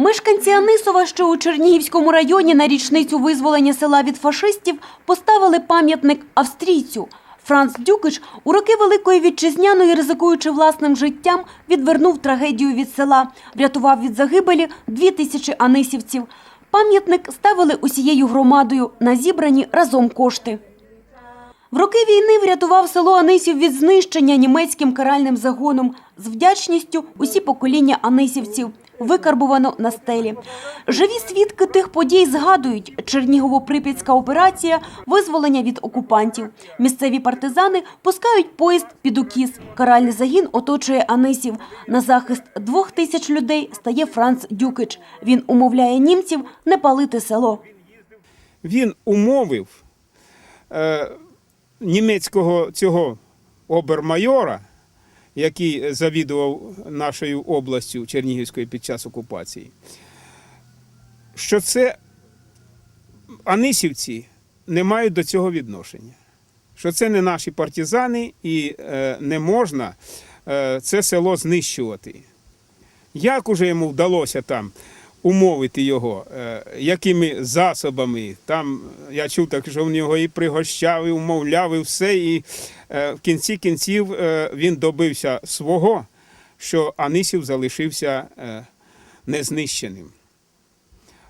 Мешканці Анисова, що у Чернігівському районі на річницю визволення села від фашистів, поставили пам'ятник австрійцю. Франц Дюкич у роки Великої Вітчизняної, ризикуючи власним життям, відвернув трагедію від села, врятував від загибелі дві тисячі анисівців. Пам'ятник ставили усією громадою на зібрані разом кошти. В роки війни врятував село Анисів від знищення німецьким каральним загоном. З вдячністю усі покоління анисівців викарбувано на стелі. Живі свідки тих подій згадують Чернігово-Прип'ятська операція визволення від окупантів. Місцеві партизани пускають поїзд під укіс. Каральний загін оточує Анисів. На захист двох тисяч людей стає Франц Дюкич. Він умовляє німців не палити село. він умовив е, німецького цього обермайора, який завідував нашою областю Чернігівською під час окупації, що це анисівці не мають до цього відношення. Що це не наші партизани і е, не можна е, це село знищувати. Як уже йому вдалося там умовити його, е, якими засобами? Там я чув так, що в нього і пригощав, і умовляв, і все. І е, в кінці кінців е, він добився свого, що Анисів залишився незнищеним.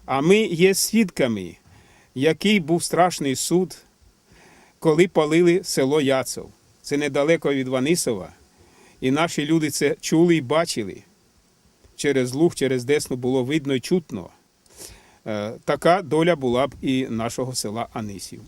А ми є свідками, який був страшний суд, коли палили село Яцов. Це недалеко від Ванисова. І наші люди це чули і бачили через луг, через Десну було видно і чутно. Е, Така доля була б і нашого села Анисів.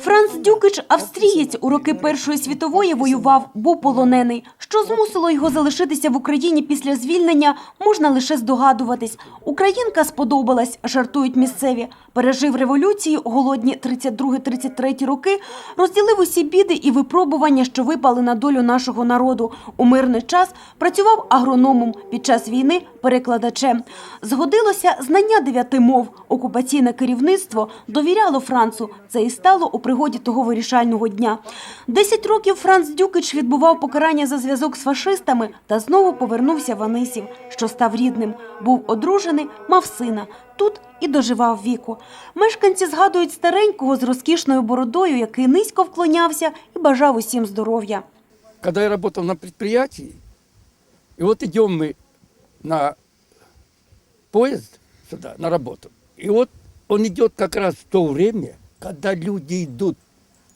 Франц Дюкич, австрієць, у роки Першої світової воював, був полонений. Що змусило його залишитися в Україні після звільнення, можна лише здогадуватись. Українка сподобалась, жартують місцеві. Пережив революцію, голодні 32-33 роки, розділив усі біди і випробування, що випали на долю нашого народу. У мирний час працював агрономом, під час війни – перекладачем. Згодилося знання дев'яти мов. Окупаційне керівництво довіряло Францу. Це і стало у пригоді того вирішального дня. Десять років Франц Дюкич відбував покарання за зв'язок з фашистами та знову повернувся в Анисів, що став рідним. Був одружений, мав сина. Тут і доживав віку. Мешканці згадують старенького з розкішною бородою, який низько вклонявся і бажав усім здоров'я. когда я работал на предприятии, и вот идем мы на поезд сюда, на работу, и вот он идет как раз в то время, когда люди идут,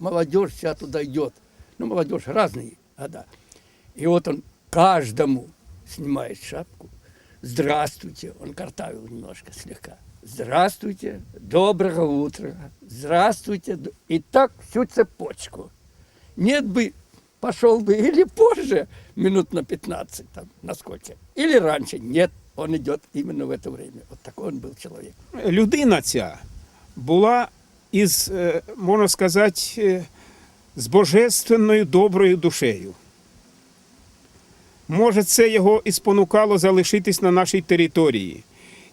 молодежь вся туда идет, ну, молодежь разные года. И вот он каждому снимает шапку. Здравствуйте, он картавил немножко слегка. Здравствуйте, доброго утра, здравствуйте. И так всю цепочку. Нет бы, пошел бы или позже, минут на 15, там, на сколько, или раньше. Нет, он идет именно в это время. Вот такой он был человек. Людина ця була із, е, можна сказати, е, з божественною доброю душею. Може, це його і спонукало залишитись на нашій території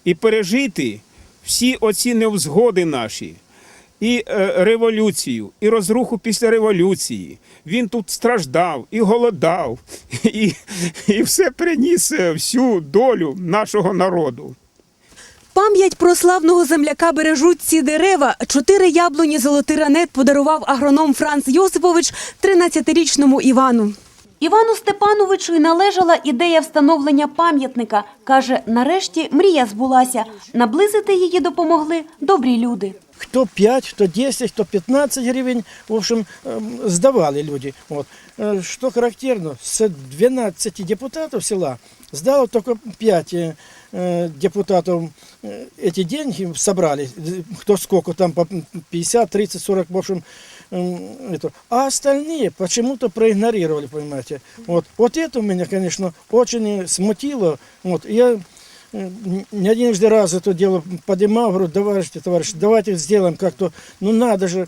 і пережити всі оці невзгоди наші, і е, революцію, і розруху після революції. Він тут страждав і голодав, і, і все приніс всю долю нашого народу. Пам'ять про славного земляка бережуть ці дерева. Чотири яблуні золотий ранет подарував агроном Франц Йосипович 13-річному Івану. Івану Степановичу й належала ідея встановлення пам'ятника. Каже, нарешті мрія збулася. Наблизити її допомогли добрі люди. Кто 5, кто 10, кто 15 гривен, в общем, эм, сдавали люди. Вот. Э, Что характерно, с 12 депутатов села сдало только 5 э, э, депутатов э, эти деньги собрали, э, кто сколько там, по 50, 30, 40, в общем, м, это. а остальные почему-то проигнорировали, понимаете. Вот, вот это меня, конечно, очень смутило. Вот, я не единожды раз это дело поднимал, говорю, товарищи, товарищи, давайте сделаем как-то, ну надо же.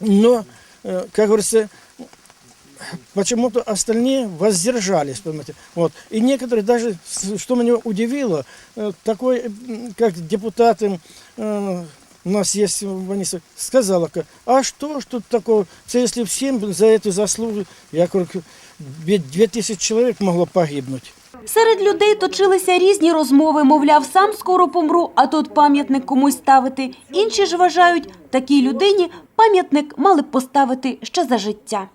Но, э, как говорится, почему-то остальные воздержались, понимаете. Вот. И некоторые даже, что меня удивило, э, такой, как депутат м, э, у нас есть Ваниса, сказала, ка, а что ж тут такого, Це если всем за эту заслугу, я говорю, ведь 2000 человек могло погибнуть. Серед людей точилися різні розмови, мовляв, сам скоро помру, а тут пам'ятник комусь ставити. Інші ж вважають, такій людині пам'ятник мали б поставити ще за життя.